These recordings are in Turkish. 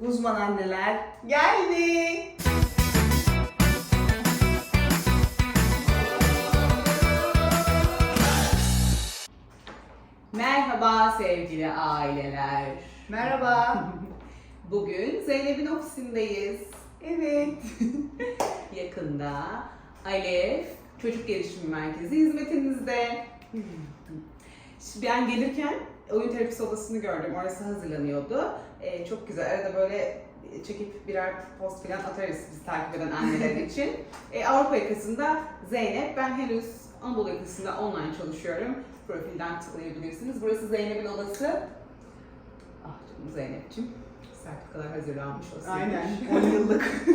Uzman anneler geldi. Merhaba sevgili aileler. Merhaba. Bugün Zeynep'in ofisindeyiz. Evet. Yakında Alef Çocuk Gelişim Merkezi hizmetinizde. Ben gelirken oyun terapisi odasını gördüm. Orası hazırlanıyordu. Ee, çok güzel. Arada böyle çekip birer post falan atarız biz takip eden anneler için. Ee, Avrupa yakasında Zeynep. Ben henüz Anadolu yakasında online çalışıyorum. Profilden tıklayabilirsiniz. Burası Zeynep'in odası. Ah canım Zeynep'ciğim. Sertifikalar hazırlanmış olsun. Aynen. 10 yıllık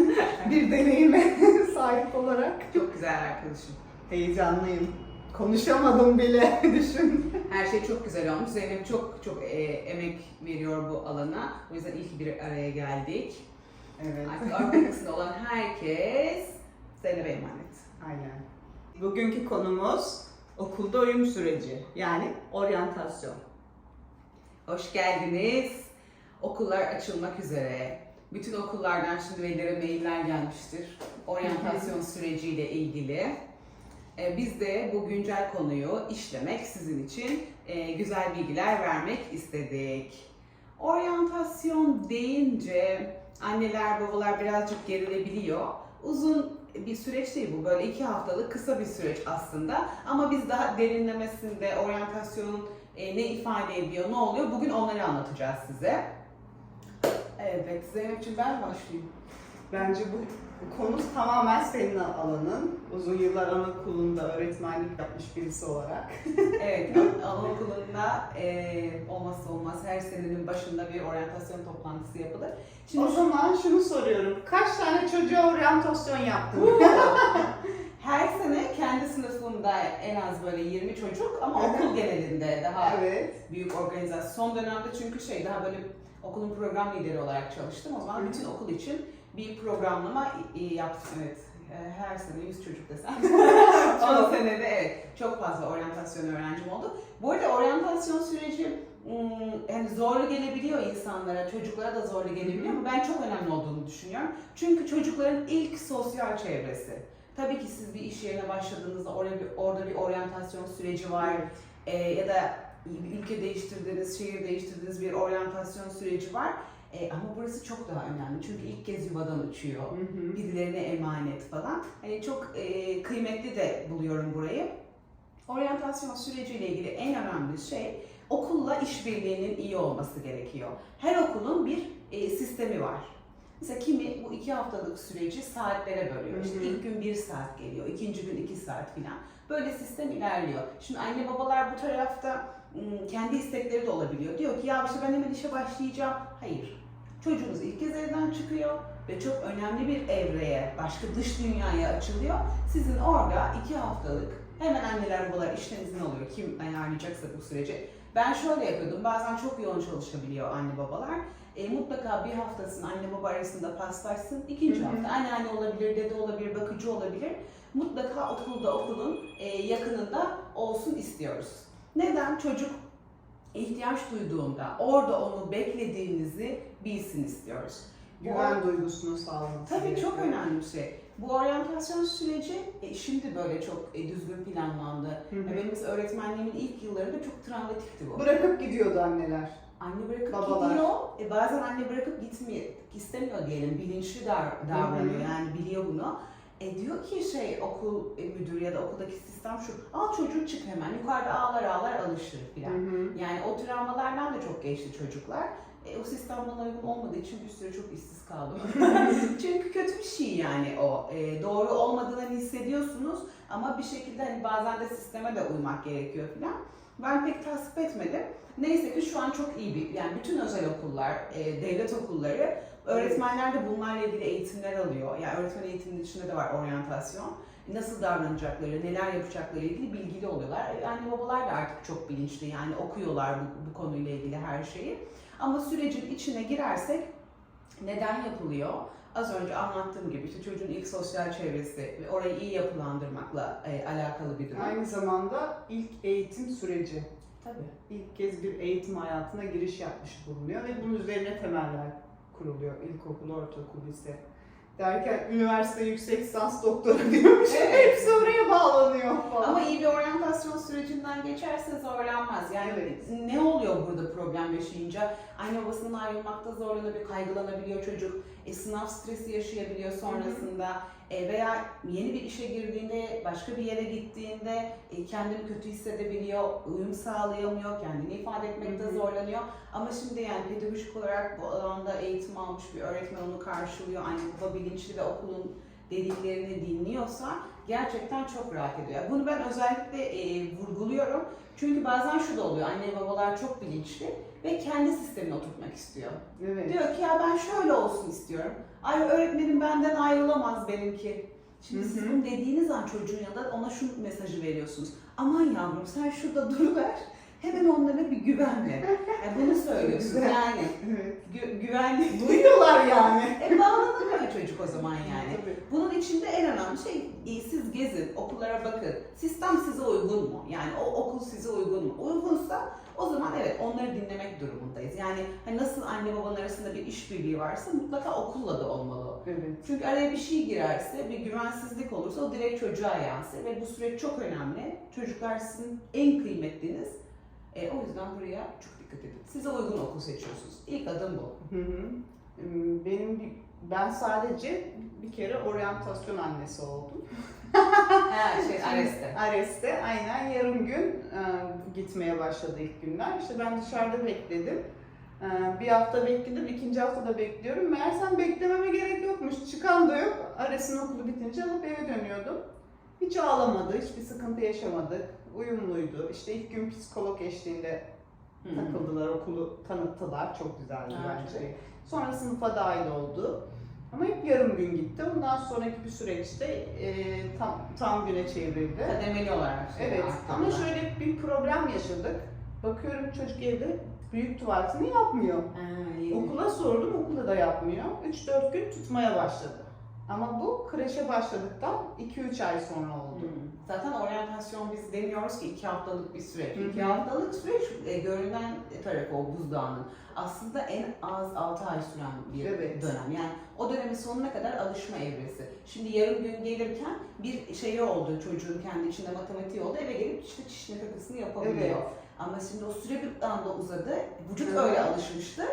bir deneyime sahip olarak Çok güzel arkadaşım. heyecanlıyım. Konuşamadım bile düşün. Her şey çok güzel olmuş. Zeynep çok çok e, emek veriyor bu alana. O yüzden ki bir araya geldik. Evet. Artık arkasında olan herkes Zeynep'e emanet. Aynen. Bugünkü konumuz okulda uyum süreci. Yani oryantasyon. Hoş geldiniz. Okullar açılmak üzere. Bütün okullardan şimdi velilere mailler gelmiştir. Oryantasyon süreciyle ilgili. E, Biz de bu güncel konuyu işlemek sizin için e, güzel bilgiler vermek istedik. Oryantasyon deyince anneler babalar birazcık gerilebiliyor. Uzun bir süreç değil bu. Böyle iki haftalık kısa bir süreç aslında. Ama biz daha derinlemesinde oryantasyonun e, ne ifade ediyor, ne oluyor bugün onları anlatacağız size. Evet Zeynep'ciğim ben başlayayım. Bence bu, konu tamamen senin alanın. Uzun yıllar anaokulunda öğretmenlik yapmış birisi olarak. Evet, anaokulunda e, olmazsa olmaz her senenin başında bir oryantasyon toplantısı yapılır. Şimdi o zaman şunu soruyorum. Kaç tane çocuğa oryantasyon yaptın? her sene kendi sınıfımda en az böyle 20 çocuk ama Evet. okul genelinde daha evet. büyük organizasyon. Son dönemde çünkü şey daha böyle okulun program lideri olarak çalıştım. O zaman bütün okul için bir programlama e, yaptım. Evet. E, Her sene 100 çocuk desem. Son senede evet çok fazla oryantasyon öğrencim oldu. Bu arada oryantasyon süreci yani zorlu gelebiliyor insanlara, çocuklara da zorlu gelebiliyor ama ben çok önemli olduğunu düşünüyorum. Çünkü çocukların ilk sosyal çevresi. Tabii ki siz bir iş yerine başladığınızda orada bir, orada bir oryantasyon süreci var. Ee, ya da bir ülke değiştirdiğiniz, şehir değiştirdiğiniz bir oryantasyon süreci var. Ee, ama burası çok daha önemli çünkü ilk kez yuvadan uçuyor. Hı hı. Birilerine emanet falan. Hani çok e, kıymetli de buluyorum burayı. Oryantasyon süreciyle ilgili en önemli şey okulla işbirliğinin iyi olması gerekiyor. Her okulun bir e, sistemi var. Mesela kimi bu iki haftalık süreci saatlere bölüyor. İşte ilk gün bir saat geliyor, ikinci gün iki saat filan. Böyle sistem ilerliyor. Şimdi anne babalar bu tarafta kendi istekleri de olabiliyor. Diyor ki ya işte ben hemen işe başlayacağım. Hayır. Çocuğunuz ilk kez evden çıkıyor ve çok önemli bir evreye, başka dış dünyaya açılıyor. Sizin orada iki haftalık hemen anneler babalar işten izin alıyor. Kim ayarlayacaksa bu süreci. Ben şöyle yapıyordum. Bazen çok yoğun çalışabiliyor anne babalar. E, mutlaka bir haftasını anne baba arasında paslaşsın. İkinci hafta anneanne olabilir, dede olabilir, bakıcı olabilir. Mutlaka okulda okulun e, yakınında olsun istiyoruz. Neden? Çocuk ihtiyaç duyduğunda orada onu beklediğinizi bilsin istiyoruz. Güven duygusunu sağlaması Tabii gerekiyor. çok önemli bir şey. Bu oryantasyon süreci e, şimdi böyle çok e, düzgün planlandı. Hı hı. Benim öğretmenliğimin ilk yıllarında çok travmatikti bu. Bırakıp gidiyordu anneler. Anne bırakıp Babalar. gidiyor. E, bazen anne bırakıp gitmiyor, istemiyor diyelim. Bilinçli dar, davranıyor Hı hı. yani biliyor bunu. E diyor ki şey okul e, müdürü ya da okuldaki sistem şu. Al çocuğu çık hemen. Yukarıda ağlar ağlar alışır filan. Yani o travmalardan da çok geçti çocuklar. E, o sistem bana uygun olmadığı için bir süre çok işsiz kaldım. Çünkü kötü bir şey yani o. E, doğru olmadığını hissediyorsunuz ama bir şekilde hani bazen de sisteme de uymak gerekiyor falan. Ben pek tasvip etmedim. Neyse ki şu an çok iyi bir, yani bütün özel okullar, e, devlet okulları, öğretmenler de bunlarla ilgili eğitimler alıyor. Yani öğretmen eğitiminin içinde de var oryantasyon. Nasıl davranacakları, neler yapacakları ilgili bilgili oluyorlar. Anne babalar da artık çok bilinçli yani okuyorlar bu, bu konuyla ilgili her şeyi. Ama sürecin içine girersek neden yapılıyor? Az önce anlattığım gibi işte çocuğun ilk sosyal çevresi ve orayı iyi yapılandırmakla e, alakalı bir durum. Aynı zamanda ilk eğitim süreci. Tabii. İlk kez bir eğitim hayatına giriş yapmış bulunuyor ve bunun üzerine temeller kuruluyor. İlkokul, ortaokul, lise. Derken üniversite, yüksek lisans, doktora diyormuş. Evet. Hepsi oraya bağlanıyor falan. Ama iyi bir oryantasyon sürecinden geçerse zorlanmaz. Yani Evet. ne oluyor burada problem yaşayınca? Anne babasından ayrılmakta zorlanabiliyor, kaygılanabiliyor çocuk. E, sınav stresi yaşayabiliyor sonrasında. E, veya yeni bir işe girdiğinde, başka bir yere gittiğinde e, kendini kötü hissedebiliyor, uyum sağlayamıyor, kendini ifade etmekte zorlanıyor. Ama şimdi yani pedagojik olarak bu alanda eğitim almış bir öğretmen onu karşılıyor. Anne baba bilinçli ve okulun dediklerini dinliyorsa gerçekten çok rahat ediyor. Bunu ben özellikle e, vurguluyorum. Çünkü bazen şu da oluyor. Anne babalar çok bilinçli ve kendi sistemini oturtmak istiyor. Evet. Diyor ki ya ben şöyle olsun istiyorum. Ay öğretmenim benden ayrılamaz benimki. Şimdi Hı siz hı. bunu dediğiniz an çocuğun yanında ona şu mesajı veriyorsunuz. Aman yavrum sen şurada duruver. Hemen onlara bir güvenme. Yani bunu söylüyorsun. Yani Evet. gü- güvenli. Duyuyorlar yani. E bağlanamıyor çocuk o zaman yani. İçinde en önemli şey e, siz gezin, okullara bakın. Sistem size uygun mu? Yani o okul size uygun mu? Uygunsa o zaman evet onları dinlemek durumundayız. Yani hani nasıl anne babanın arasında bir işbirliği varsa mutlaka okulla da olmalı. Evet. Çünkü araya bir şey girerse, bir güvensizlik olursa o direkt çocuğa yansır ve bu süreç çok önemli. Çocuklar sizin en kıymetliniz. E, o yüzden buraya çok dikkat edin. Size uygun okul seçiyorsunuz. İlk adım bu. Hı hı. Im, Benim bir- ben sadece bir kere oryantasyon annesi oldum. Ha, şey, Ares'te. Ares'te aynen yarım gün e, gitmeye başladı ilk günler. İşte ben dışarıda bekledim. E, bir hafta bekledim, ikinci hafta da bekliyorum. Meğersem beklememe gerek yokmuş. Çıkan da yok. Ares'in okulu bitince alıp eve dönüyordum. Hiç ağlamadı, hiçbir sıkıntı yaşamadık. Uyumluydu. İşte ilk gün psikolog eşliğinde Hı hı. takıldılar, okulu tanıttılar. Çok güzeldi Ha, bence. çok. Sonra sınıfa dahil oldu. Ama hep yarım gün gitti. Ondan sonraki bir süreçte e, tam, tam güne çevrildi. Kademeli olarak. Evet ama şöyle bir problem yaşadık. Bakıyorum çocuk evde büyük tuvaletini yapmıyor. Ha. Okula sordum, okulda da yapmıyor. 3-4 gün tutmaya başladı. Ama bu kreşe başladıktan 2-3 ay sonra oldu. Hmm. Zaten oryantasyon biz demiyoruz ki iki haftalık bir süreç. Hı hı. İki haftalık süreç e, görünen tarafı o buzdağının. Aslında en az 6 ay süren bir Evet. dönem. Yani o dönemin sonuna kadar alışma evresi. Şimdi yarım gün gelirken bir şeyi oldu çocuğun kendi içinde matematiği oldu. Eve gelip işte çişini kakasını yapabiliyor. Evet. Ama şimdi o süre bir anda uzadı. Vücut Evet. öyle alışmıştı.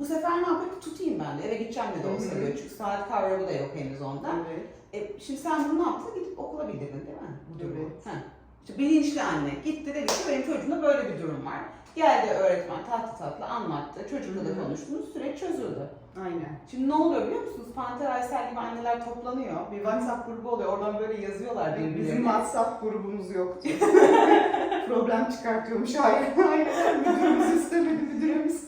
Bu sefer ne yapıyor? Tutayım ben de. Eve gideceğim de, olsa diyor. Çünkü saat kavramı da yok henüz onda. Evet. E, şimdi sen bunu ne yaptın? Gidip okula bildirdin değil mi? Bu durumu. Evet. Heh. İşte bilinçli anne gitti dedi ki benim çocuğumda böyle bir durum var. Geldi öğretmen tatlı tatlı anlattı. Çocukla da konuştunuz. Süreç çözüldü. Aynen. Şimdi ne oluyor biliyor musunuz? Panter Aysel gibi anneler toplanıyor. Bir WhatsApp grubu oluyor. Oradan böyle yazıyorlar birbirlerine. Bizim WhatsApp grubumuz yoktu. Problem çıkartıyormuş. Hayır, hayır. Müdürümüz istemedi, müdürümüz.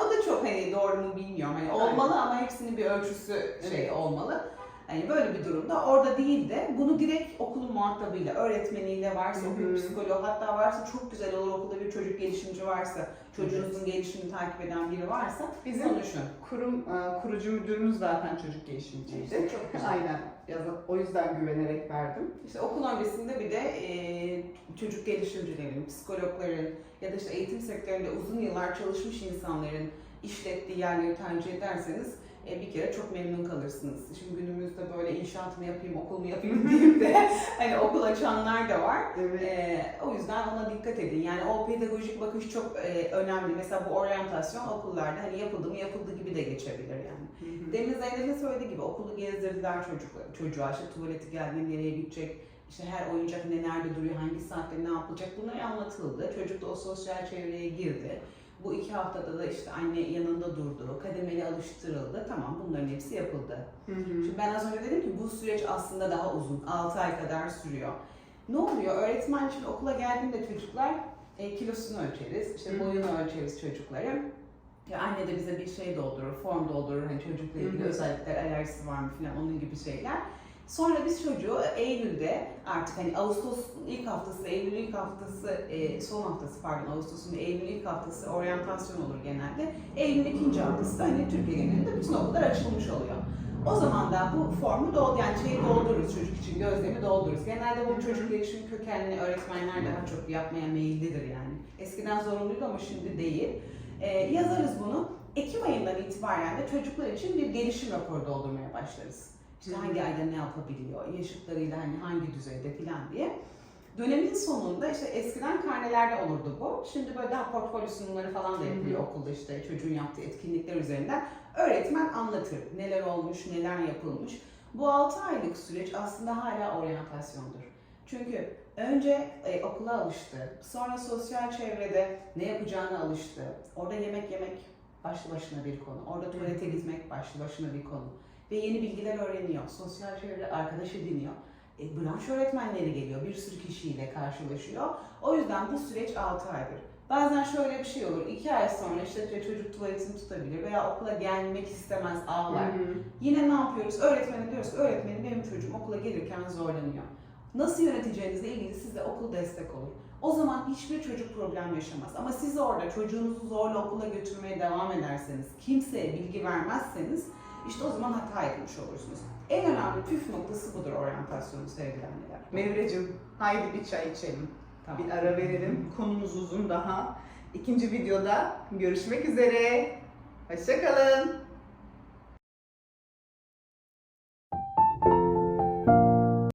O da çok hani doğru mu bilmiyorum. Hani olmalı ama hepsinin bir ölçüsü şey olmalı. Hani böyle bir durumda orada değil de bunu direkt okulun muhatabıyla, öğretmeniyle varsa, Hı hı. okul psikoloğu hatta varsa çok güzel olur okulda bir çocuk gelişimci varsa, çocuğunuzun gelişimini takip eden biri varsa Bizim konuşun. kurum e, kurucu müdürümüz zaten çocuk gelişimciydi. İşte çok güzel. Aynen. O yüzden güvenerek verdim. İşte okul öncesinde bir de e, çocuk gelişimcilerin, psikologların ya da işte eğitim sektöründe uzun yıllar çalışmış insanların işlettiği yerleri tercih ederseniz bir kere çok memnun kalırsınız. Şimdi günümüzde böyle inşaat mı yapayım, okul mu yapayım deyip de hani okul açanlar da var. Evet. E, o yüzden ona dikkat edin. Yani o pedagojik bakış çok e, önemli. Mesela bu oryantasyon okullarda hani yapıldı mı yapıldı gibi de geçebilir yani. Hı hı. Demin Zeynep'in söylediği gibi okulu gezdirdiler çocuklar, çocuğa işte tuvaleti geldiğinde nereye gidecek, işte her oyuncak ne nerede duruyor, hangi saatte ne yapılacak bunlar anlatıldı. Çocuk da o sosyal çevreye girdi. Bu iki haftada da işte anne yanında durdu, kademeli alıştırıldı. Tamam bunların hepsi yapıldı. Hı hı. Şimdi ben az önce dedim ki bu süreç aslında daha uzun, 6 ay kadar sürüyor. Ne oluyor? Öğretmen şimdi okula geldiğinde çocuklar e, kilosunu ölçeriz, işte hı. boyunu ölçeriz çocukların. Ya anne de bize bir şey doldurur, form doldurur hani çocukla ilgili Hı hı. özellikler, alerjisi var mı falan onun gibi şeyler. Sonra biz çocuğu Eylül'de artık hani Ağustos ilk haftası, Eylül ilk haftası, e, son haftası pardon Ağustos'un Eylül ilk haftası oryantasyon olur genelde. Eylül ikinci haftası da hani Türkiye genelinde bütün okullar açılmış oluyor. O zaman da bu formu doldur, yani şeyi doldururuz çocuk için, gözlemi doldururuz. Genelde bu çocuk gelişim kökenli öğretmenler daha çok yapmaya meyillidir yani. Eskiden zorunluydu ama şimdi değil. Ee, yazarız bunu. Ekim ayından itibaren de çocuklar için bir gelişim raporu doldurmaya başlarız. İşte hangi ayda ne yapabiliyor, yaşıtlarıyla hani hangi düzeyde falan diye. Dönemin sonunda işte eskiden karnelerde olurdu bu. Şimdi böyle daha portfolyo sunumları falan da yapılıyor okulda işte çocuğun yaptığı etkinlikler üzerinden. Öğretmen anlatır neler olmuş, neler yapılmış. Bu 6 aylık süreç aslında hala oryantasyondur. Çünkü önce e, okula alıştı, sonra sosyal çevrede ne yapacağına alıştı. Orada yemek yemek başlı başına bir konu, orada tuvalete gitmek başlı başına bir konu. Ve yeni bilgiler öğreniyor, sosyal çevrede arkadaş ediniyor. E, branş öğretmenleri geliyor, bir sürü kişiyle karşılaşıyor. O yüzden bu süreç 6 aydır. Bazen şöyle bir şey olur, 2 ay sonra işte çocuk tuvaletini tutabilir veya okula gelmek istemez, ağlar. Hı hı. Yine ne yapıyoruz? Öğretmene diyoruz ki öğretmenim benim çocuğum okula gelirken zorlanıyor. Nasıl yöneteceğinizle ilgili size okul destek olur. O zaman hiçbir çocuk problem yaşamaz. Ama siz orada çocuğunuzu zorla okula götürmeye devam ederseniz, kimseye bilgi vermezseniz işte o zaman hata etmiş olursunuz. En önemli püf noktası budur oryantasyonu sevgili anneler. Mevrecim, haydi bir çay içelim. Tamam. Bir ara verelim. Konumuz uzun daha. İkinci videoda görüşmek üzere. Hoşçakalın.